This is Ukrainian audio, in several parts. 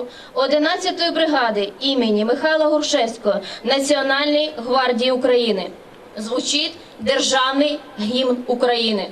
захід право надається оркестру 11-ї бригади імені Михайла Гуршевського Національної гвардії України. Звучить державний гімн України.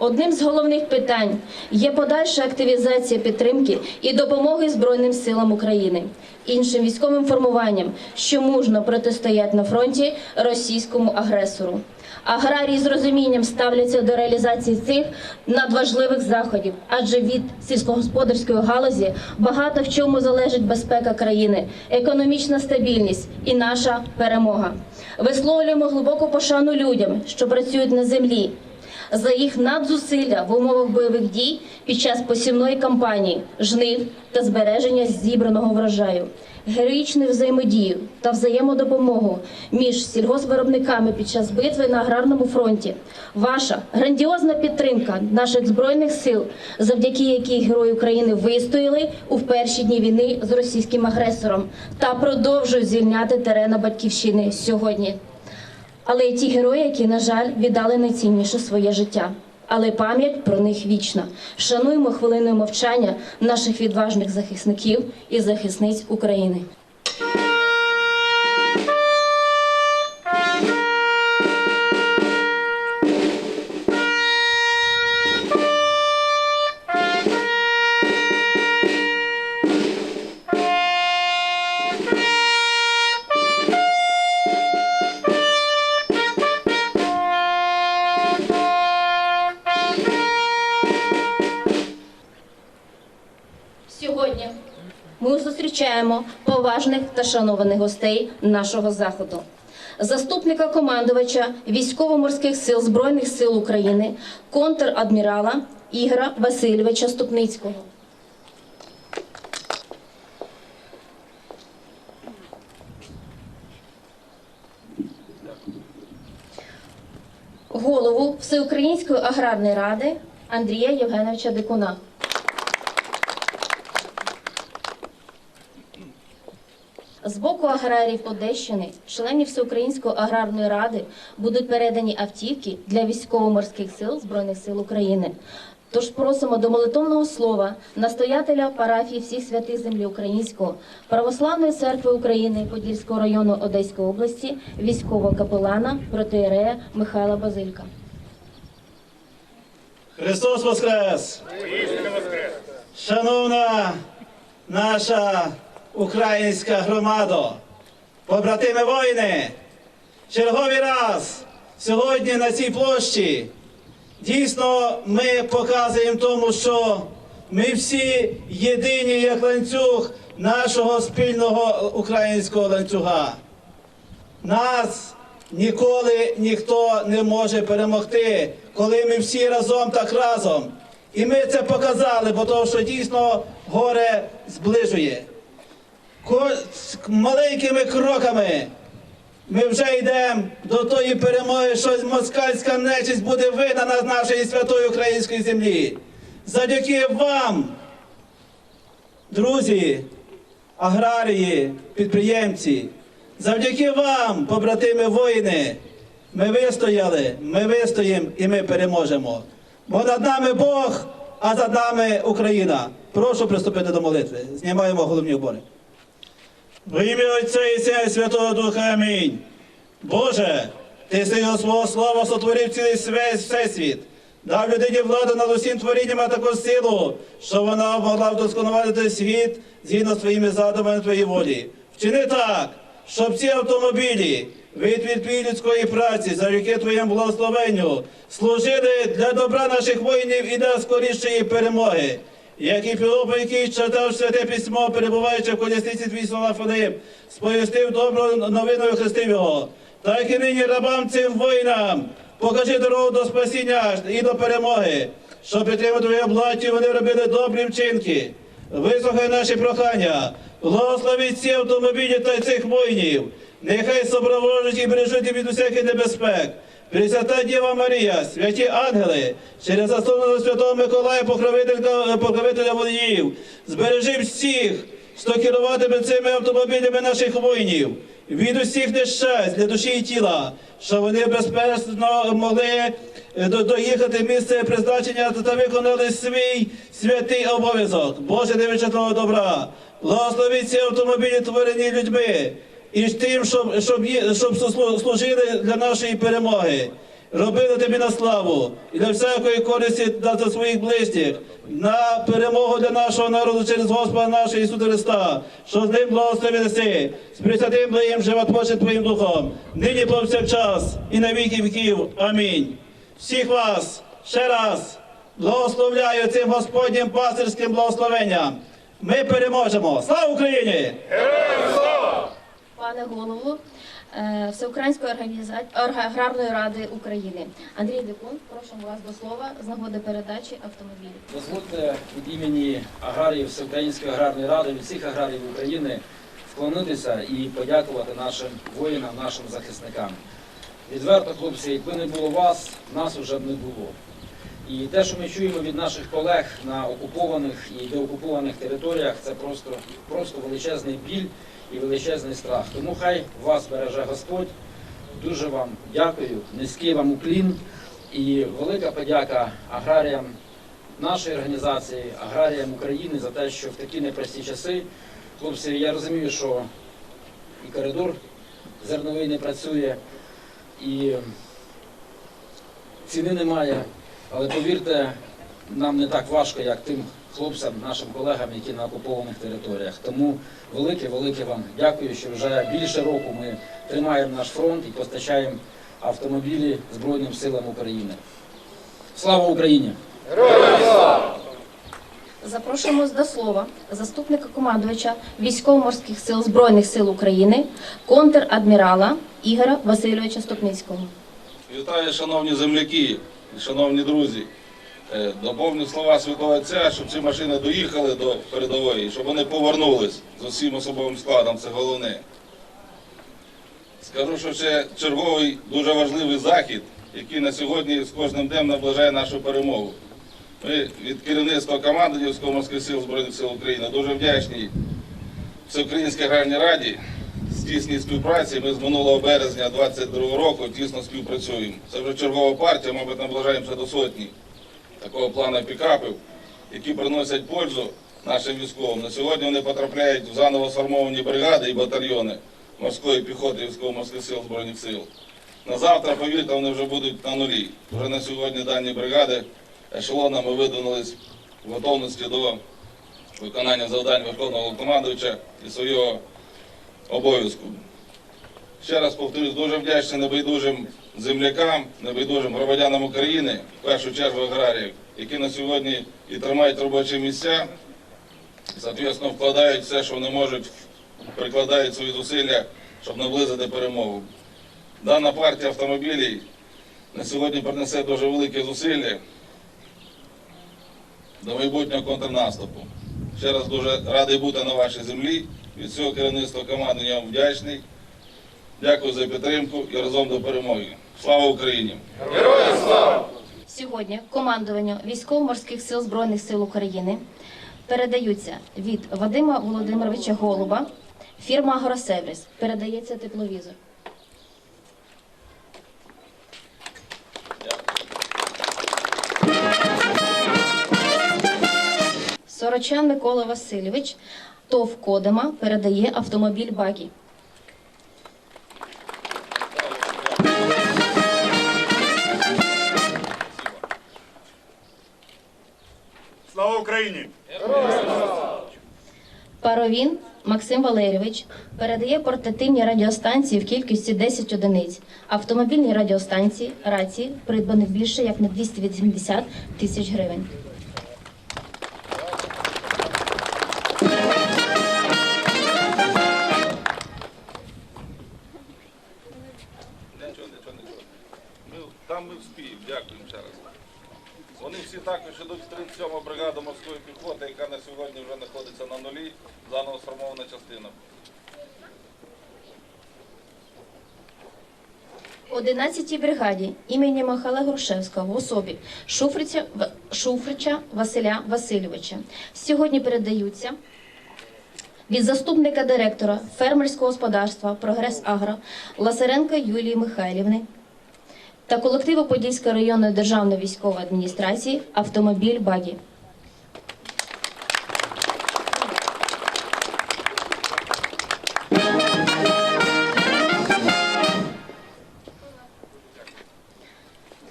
Одним з головних питань є подальша активізація підтримки і допомоги Збройним силам України, іншим військовим формуванням, що мужно протистоять на фронті російському агресору. Аграрії з розумінням ставляться до реалізації цих надважливих заходів, адже від сільськогосподарської галузі багато в чому залежить безпека країни, економічна стабільність і наша перемога. Висловлюємо глибоку пошану людям, що працюють на землі, за їх надзусилля в умовах бойових дій під час посівної кампанії, жнив та збереження зібраного врожаю, героїчну взаємодію та взаємодопомогу між сільгоспвиробниками під час битви на аграрному фронті. Ваша грандіозна підтримка наших збройних сил, завдяки якій герої України вистояли у перші дні війни з російським агресором та продовжують звільняти терена батьківщини сьогодні. Але й ті герої, які, на жаль, віддали найцінніше своє життя. Але пам'ять про них вічна. Шануємо хвилиною мовчання наших відважних захисників і захисниць України. Поважних та шанованих гостей нашого заходу. Заступника командувача військово-морських сил Збройних сил України, контр-адмірала Ігора Васильовича Ступницького. Голову Всеукраїнської аграрної ради Андрія Євгеновича Дикуна. З боку аграріїв Одещини, членів Всеукраїнської аграрної ради, будуть передані автівки для військово-морських сил Збройних сил України. Тож просимо до молитовного слова настоятеля парафії всіх святих землі українського православної церкви України Подільського району Одеської області, військового капелана протиєрея Михайла Базилька. Христос Воскрес! Шановна наша українська громада, побратими воїни, черговий раз сьогодні на цій площі дійсно ми показуємо тому, що ми всі єдині як ланцюг нашого спільного українського ланцюга. Нас ніколи ніхто не може перемогти, коли ми всі разом так разом. І ми це показали, бо того, що дійсно горе зближує. Маленькими кроками ми вже йдемо до тої перемоги, що москальська нечисть буде вигнана з нашої святої української землі. Завдяки вам, друзі, аграрії, підприємці. Завдяки вам, побратими воїни, ми вистояли, ми вистоїмо і ми переможемо. Бо над нами Бог, а за нами Україна. Прошу приступити до молитви. Знімаємо головні убори. Во ім'я Отця і Сина і Святого Духа Амінь. Боже, ти силою свого слова сотворив цілий све- всесвіт, дав людині владу над усім творінням, а також силу, що вона могла вдосконалити світ згідно з твоїми задумами твоєї волі. Вчини так, щоб ці автомобілі від відбій людської праці, завдяки твоєму благословенню, служили для добра наших воїнів і для скорішої перемоги. Як і Філоп, який читав святе письмо, перебуваючи в колісниці твій слова Филип, сповістив добру новиною хрестив його. Так і нині рабам цим воїнам покажи дорогу до спасіння і до перемоги, щоб підтримати твоє благоті, вони робили добрі вчинки. Вислухай наші прохання, благослови ці автомобілі та цих воїнів. Нехай супроводжують і бережуть від усяких небезпек. Пресвята Діва Марія, святі ангели, через заступного Святого Миколая, покровителька, покровителя водіїв, збережи всіх, хто керуватиме цими автомобілями наших воїнів, від усіх нещасть для душі і тіла, що вони безпечно могли е, доїхати місце призначення та виконали свій святий обов'язок. Боже невичерпного добра, благослови ці автомобілі, творені людьми, і ж тим, щоб, щоб, щоб служили для нашої перемоги. Робили тобі на славу і для всякої користі для для своїх ближніх, на перемогу для нашого народу через Господа нашого Ісуса Христа, що з ним благослови неси, з присвятим благим животворчим Твоїм Духом, нині повсякчас і на віки віків. Амінь. Всіх вас ще раз благословляю цим Господнім пастирським благословенням. Ми переможемо. Слава Україні! Пане голову е, Всеукраїнської аграрної ради України Андрій Дикун, прошу вас до слова з нагоди передачі автомобілів. Дозвольте від імені аграріїв Всеукраїнської аграрної ради, від всіх аграріїв України вклонитися і подякувати нашим воїнам, нашим захисникам. Відверто, хлопці, якби не було вас, нас уже б не було. І те, що ми чуємо від наших колег на окупованих і деокупованих територіях, це просто, просто величезний біль і величезний страх. Тому хай вас береже Господь. Дуже вам дякую, низький вам уклін і велика подяка аграріям нашої організації, аграріям України за те, що в такі непрості часи, хлопці, я розумію, що і коридор зерновий не працює, і ціни немає. Але повірте, нам не так важко, як тим хлопцям, нашим колегам, які на окупованих територіях. Тому велике, велике вам дякую, що вже більше року ми тримаємо наш фронт і постачаємо автомобілі Збройним силам України. Слава Україні! Запрошуємо до слова заступника командувача військово-морських сил Збройних сил України, контр-адмірала Ігоря Васильовича Стопницького. Вітаю, шановні земляки, шановні друзі. Е, Доповню слова Святого Отця, щоб ці машини доїхали до передової, щоб вони повернулись з усім особовим складом, це головне. Скажу, що це черговий дуже важливий захід, який на сьогодні з кожним днем наближає нашу перемогу. Ми від керівництва команди військово-морських сил Збройних сил України дуже вдячні Всеукраїнській аграрній раді тісній співпраці. Ми з минулого березня 22 року тісно співпрацюємо. Це вже чергова партія, мабуть, наближаємося до сотні такого плану пікапів, які приносять пользу нашим військовим. На сьогодні вони потрапляють в заново сформовані бригади і батальйони морської піхоти військово-морських сил Збройних сил. На завтра, повірте, вони вже будуть на нулі. Вже на сьогодні дані бригади ешелонами видвинулись в готовності до виконання завдань Верховного командувача і свого обов'язку. Ще раз повторюсь, дуже вдячний небайдужим землякам, небайдужим громадянам України, в першу чергу аграріїв, які на сьогодні і тримають робочі місця, і, соответственно, вкладають все, що вони можуть, прикладають свої зусилля, щоб наблизити перемогу. Дана партія автомобілів на сьогодні принесе дуже великі зусилля до майбутнього контрнаступу. Ще раз дуже радий бути на вашій землі. Від цього керівництва команди я вам вдячний. Дякую за підтримку і разом до перемоги. Слава Україні! Героям слава! Сьогодні командуванню військово-морських сил Збройних сил України передаються від Вадима Володимировича Голуба, фірма Агросервіс. Передається тепловізор. Сорочан Микола Васильович, ТОВ Кодема передає автомобіль Багі. Слава Україні! Паровін Максим Валерійович передає портативні радіостанції в кількості 10 одиниць. Автомобільні радіостанції рації придбаних більше як на 280 тисяч гривень. 7 бригада морської піхоти, яка на сьогодні вже знаходиться на нулі, заново сформована частина. 11-й бригаді імені Михайла Грушевського в особі Шуфриця, Шуфрича Василя Васильовича сьогодні передаються від заступника директора фермерського господарства Прогрес Агро Ласаренка Юлії Михайлівни та колективу Подільської районної державної військової адміністрації автомобіль Багі.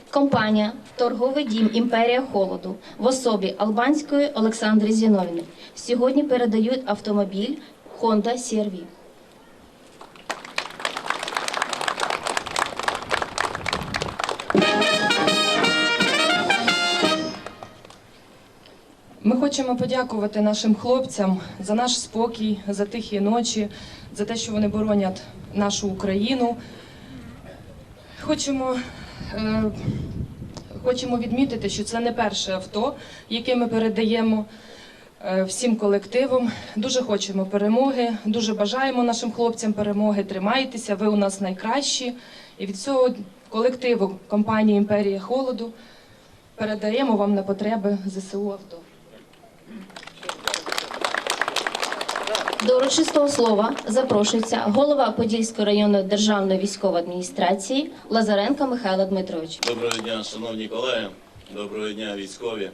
Компанія Торговий дім Імперія Холоду в особі албанської Олександри Зіновіни сьогодні передають автомобіль Honda CR-V. Хочемо подякувати нашим хлопцям за наш спокій, за тихі ночі, за те, що вони боронять нашу Україну. Хочемо, е, хочемо відмітити, що це не перше авто, яке ми передаємо е, всім колективам. Дуже хочемо перемоги, дуже бажаємо нашим хлопцям перемоги. Тримайтеся, ви у нас найкращі. І від цього колективу компанії Імперія Холоду передаємо вам на потреби ЗСУ авто. До урочистого слова запрошується голова Подільської районної державної військової адміністрації Лазаренко Михайло Дмитрович. Доброго дня, шановні колеги, доброго дня, військові,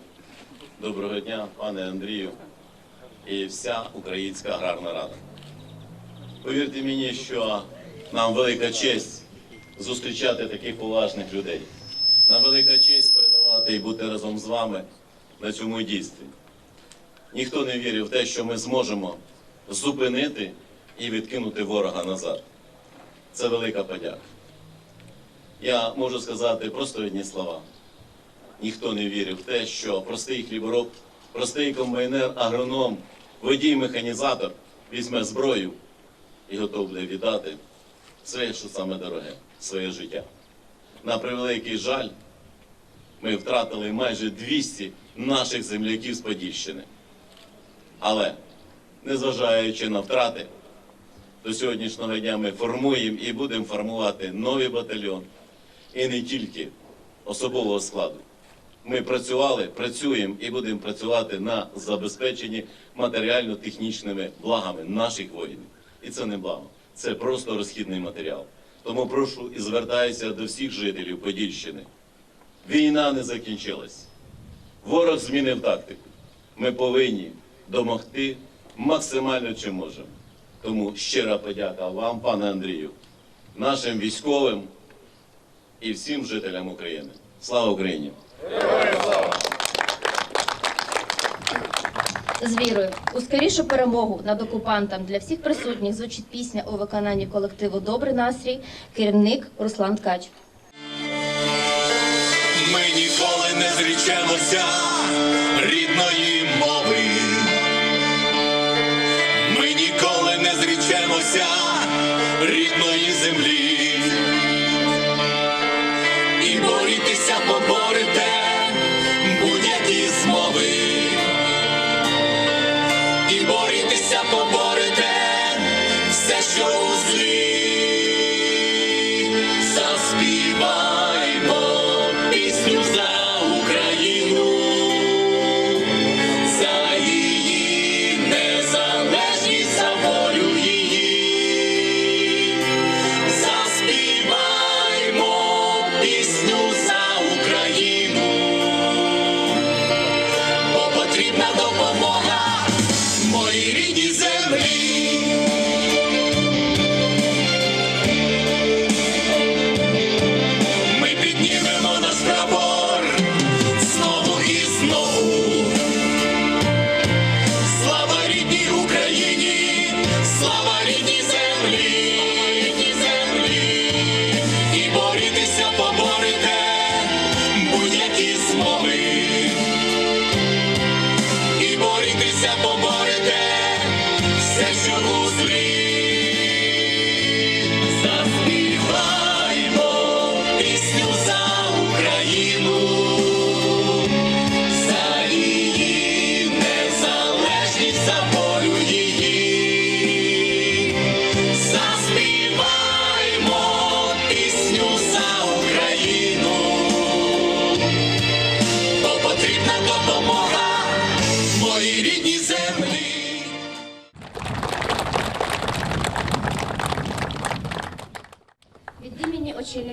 доброго дня, пане Андрію і вся Українська аграрна рада. Повірте мені, що нам велика честь зустрічати таких поважних людей. Нам велика честь передавати і бути разом з вами на цьому дійстві. Ніхто не вірив в те, що ми зможемо зупинити і відкинути ворога назад. Це велика подяка. Я можу сказати просто одні слова. Ніхто не вірив в те, що простий хлібороб, простий комбайнер, агроном, водій, механізатор візьме зброю і готов буде віддати своє, що саме дороге, своє життя. На превеликий жаль, ми втратили майже 200 наших земляків з Подільщини. Але, незважаючи на втрати, до сьогоднішнього дня ми формуємо і будемо формувати новий батальйон. І не тільки особового складу. Ми працювали, працюємо і будемо працювати на забезпеченні матеріально-технічними благами наших воїнів. І це не благо, це просто розхідний матеріал. Тому прошу і звертаюся до всіх жителів Подільщини. Війна не закінчилась. Ворог змінив тактику. Ми повинні домогти максимально чим можемо. Тому щира подяка вам, пане Андрію, нашим військовим і всім жителям України. Слава Україні! З вірою у скорішу перемогу над окупантом для всіх присутніх звучить пісня у виконанні колективу Добрий настрій, керівник Руслан Ткач. Ми ніколи не зрічемося рідної землі.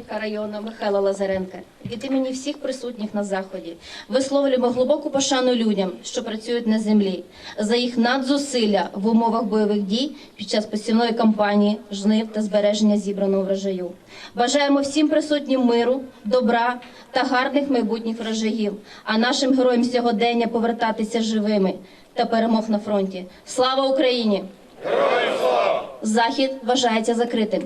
Броварського району Михайла Лазаренка від імені всіх присутніх на заході висловлюємо глибоку пошану людям, що працюють на землі, за їх надзусилля в умовах бойових дій під час посівної кампанії, жнив та збереження зібраного врожаю. Бажаємо всім присутнім миру, добра та гарних майбутніх врожаїв, а нашим героям сьогодення повертатися живими та перемог на фронті. Слава Україні! Захід вважається закритим.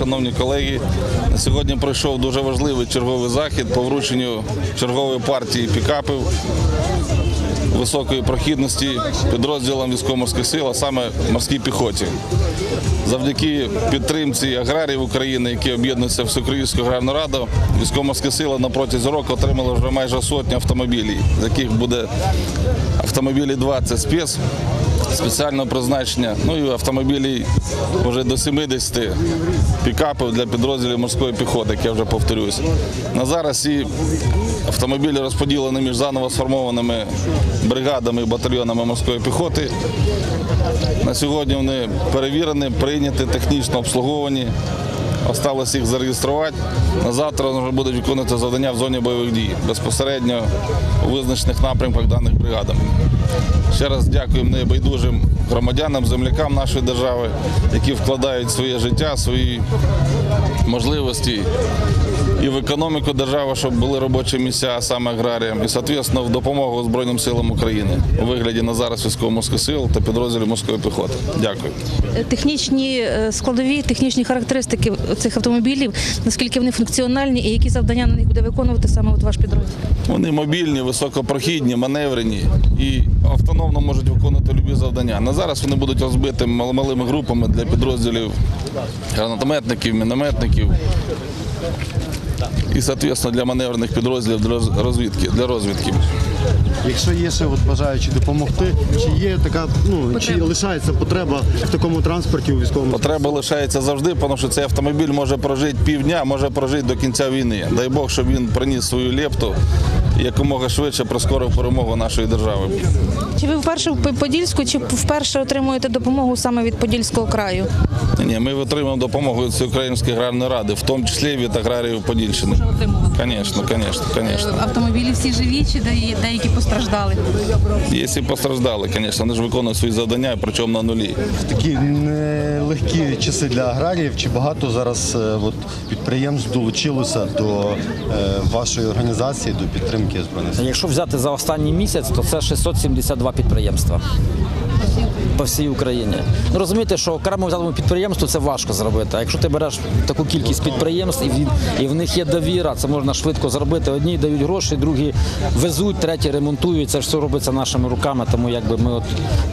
Шановні колеги. Сьогодні пройшов дуже важливий черговий захід по врученню чергової партії пікапів високої прохідності підрозділам військово-морських сил, а саме морській піхоті. Завдяки підтримці аграріїв України, які об'єднуються в Всеукраїнську аграрну раду, військово-морські сили на протязі року отримали вже майже сотню автомобілів, з яких буде автомобілі 20 спец спеціального призначення, ну і автомобілі вже до 70 пікапів для підрозділів морської піхоти, як я вже повторюсь. На зараз ці автомобілі розподілені між заново сформованими бригадами і батальйонами морської піхоти. На сьогодні вони перевірені, прийняті, технічно обслуговані. Осталось їх зареєструвати. Завтра вони будуть виконувати завдання в зоні бойових дій безпосередньо у визначених напрямках даних бригадами. Ще раз дякуємо небайдужим громадянам, землякам нашої держави, які вкладають своє життя, свої можливості і в економіку держави, щоб були робочі місця, а саме аграріям, і, соответственно, в допомогу Збройним силам України у вигляді на зараз військово-морських сил та підрозділів морської піхоти. Дякую. технічні е, складові, технічні характеристики цих автомобілів, наскільки вони функціональні і які завдання на них буде виконувати саме от ваш підрозділ? Вони мобільні, високопрохідні, маневрені і автономно можуть виконувати любі завдання. На зараз вони будуть розбиті малими групами для підрозділів гранатометників, мінометників і, соответственно, для маневрних підрозділів для розвідки. Для розвідки. Якщо є ще от бажаючі допомогти, чи є така, ну чи лишається потреба в такому транспорті у військовому? Потреба лишається завжди, тому що цей автомобіль може прожити півдня, може прожити до кінця війни. Дай Бог, щоб він приніс свою лепту якомога швидше прискорив перемогу нашої держави. Чи ви вперше в Подільську, чи вперше отримуєте допомогу саме від Подільського краю? Ні, ми отримуємо допомогу від Української аграрної ради, в тому числі від аграріїв Подільщини. Звісно, звісно, звісно. Автомобілі всі живі, чи деякі постраждали? Якщо постраждали, звісно, вони ж виконують свої завдання, причому на нулі. Такі нелегкі часи для аграріїв. Чи багато зараз е, от, підприємств долучилося до е, вашої організації, до підтримки збройних сил? Якщо взяти за останній місяць, то це 672 підприємства по всій Україні. Ну розумієте, що окремо взятому підприємству це важко зробити. А якщо ти береш таку кількість підприємств і в, і в них є довіра, це можна швидко зробити. Одні дають гроші, другі везуть, треті ремонтують. Це ж все робиться нашими руками. Тому якби ми от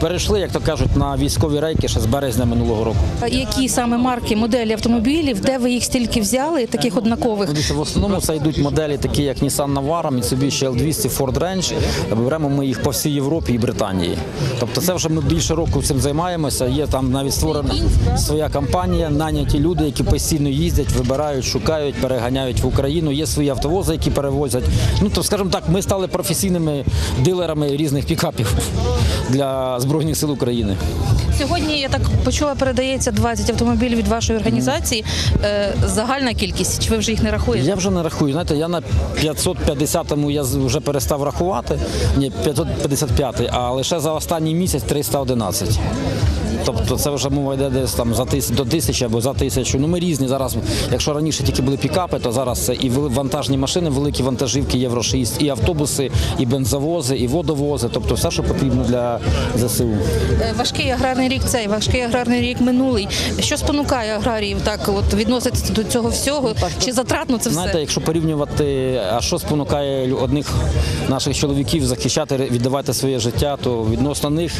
перейшли, як то кажуть, на військові рейки ще з березня минулого року. Які саме марки, моделі автомобілів, де ви їх стільки взяли, таких однакових? В основному це йдуть моделі, такі як Nissan Navara, Mitsubishi L200, Ford Range. Беремо ми їх по всій Європі і Британії. Тобто це вже ми більше року року цим займаємося. Є там навіть створена своя компанія, наняті люди, які постійно їздять, вибирають, шукають, переганяють в Україну. Є свої автовози, які перевозять. Ну то скажімо так, ми стали професійними дилерами різних пікапів для збройних сил України. Сьогодні я так почула, передається 20 автомобілів від вашої організації. Е, Загальна кількість, чи ви вже їх не рахуєте? Я вже не рахую. Знаєте, я на 550-му я вже перестав рахувати. Ні, 555, а лише за останній місяць 311. Тобто це вже мова йде десь там за тис до тисячі або за тисячу. Ну ми різні зараз. Якщо раніше тільки були пікапи, то зараз це і вантажні машини, великі вантажівки Євро 6, і автобуси, і бензовози, і водовози. Тобто все, що потрібно для ЗСУ. Е, Важкий аграрний рік цей, важкий аграрний рік минулий. Що спонукає аграріїв так от відноситися до цього всього? Чи затратно це Знаєте, все? якщо порівнювати, а що спонукає одних наших чоловіків захищати, віддавати своє життя, то відносно них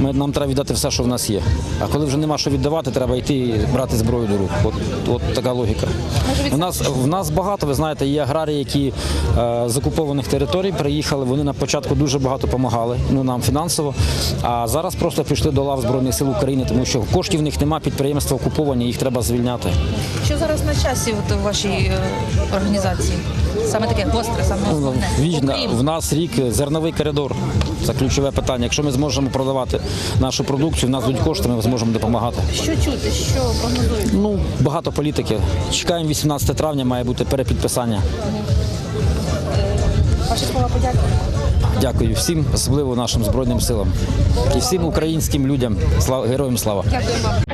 ми, нам треба віддати все, що в нас є. А коли вже нема що віддавати, треба йти і брати зброю до рук. От, от така логіка. В нас, в нас багато, ви знаєте, є аграрії, які е, з окупованих територій приїхали. Вони на початку дуже багато допомагали ну, нам фінансово. А зараз просто пішли до лав Збройних сил України, тому що коштів в них немає, підприємства окуповані, їх треба звільняти. Що зараз на часі от, у вашій е, організації? Саме таке гостре, саме Ну, основне. Вічно Окрім в нас рік зерновий коридор. Це ключове питання. Якщо ми зможемо продавати нашу продукцію, в нас будуть кошти, ми зможемо допомагати. що чути, що прогнозують? Ну багато політики. Чекаємо 18 травня, має бути перепідписання. Ваші слова подяки. Дякую всім, особливо нашим збройним силам і всім українським людям. Слава героям слава. Дякую вам.